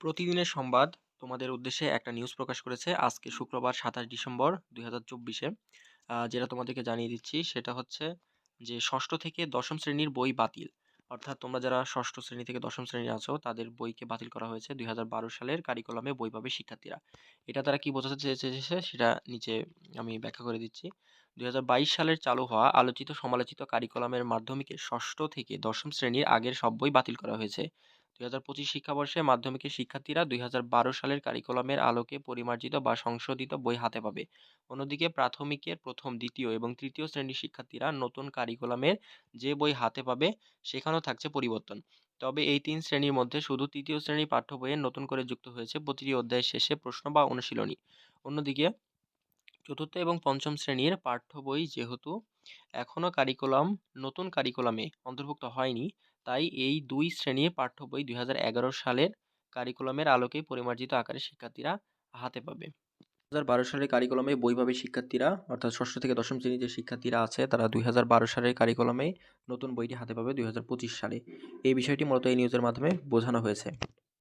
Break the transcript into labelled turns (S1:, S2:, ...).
S1: প্রতিদিনের সংবাদ তোমাদের উদ্দেশ্যে একটা নিউজ প্রকাশ করেছে আজকে শুক্রবার সাতাশ ডিসেম্বর দুই হাজার চব্বিশে। যেটা তোমাদেরকে জানিয়ে দিচ্ছি সেটা হচ্ছে যে ষষ্ঠ থেকে দশম শ্রেণির বই বাতিল। অর্থাৎ তোমরা যারা ষষ্ঠ শ্রেণি থেকে দশম শ্রেণি আছো, তাদের বইকে বাতিল করা হয়েছে দুই হাজার বারো সালের কারিকুলামে বই পাবে শিক্ষার্থীরা। এটা তারা কি বোঝাতে চেয়েছে সেটা নিচে আমি ব্যাখ্যা করে দিচ্ছি। দুই হাজার বাইশ সালের চালু হওয়া আলোচিত সমালোচিত কারিকুলামের মাধ্যমিকে ষষ্ঠ থেকে দশম শ্রেণির আগের সব বই বাতিল করা হয়েছে। হাজার পঁচিশ শিক্ষাবর্ষে মাধ্যমিকের শিক্ষার্থীরা দুই হাজার বারো সালের কারিকুলামের আলোকে পরিমার্জিত বা সংশোধিত বই হাতে পাবে। অন্যদিকে প্রাথমিকের প্রথম, দ্বিতীয় এবং তৃতীয় শ্রেণির শিক্ষার্থীরা নতুন কারিকুলামের যে বই হাতে পাবে সেখানেও থাকছে পরিবর্তন। তবে এই তিন শ্রেণির মধ্যে শুধু তৃতীয় শ্রেণির পাঠ্য বইয়ে নতুন করে যুক্ত হয়েছে প্রতিটি অধ্যায়ের শেষে প্রশ্ন বা অনুশীলনী। অন্যদিকে চতুর্থ এবং পঞ্চম শ্রেণির পাঠ্য বই যেহেতু এখনও কারিকুলাম নতুন কারিকুলামে অন্তর্ভুক্ত হয়নি, তাই এই দুই শ্রেণির পাঠ্য বই দুই হাজার এগারো সালের কারিকুলামের আলোকে পরিমার্জিত আকারে শিক্ষার্থীরা হাতে পাবে। দু হাজার বারো সালের কারিকুলামে বই পাবে শিক্ষার্থীরা, অর্থাৎ ষষ্ঠ থেকে দশম শ্রেণির যে শিক্ষার্থীরা আছে, তারা দুই হাজার বারো সালের কারিকুলামে নতুন বইটি হাতে পাবে দুই হাজার পঁচিশ সালে। এই বিষয়টি মূলত এই নিউজের মাধ্যমে বোঝানো হয়েছে।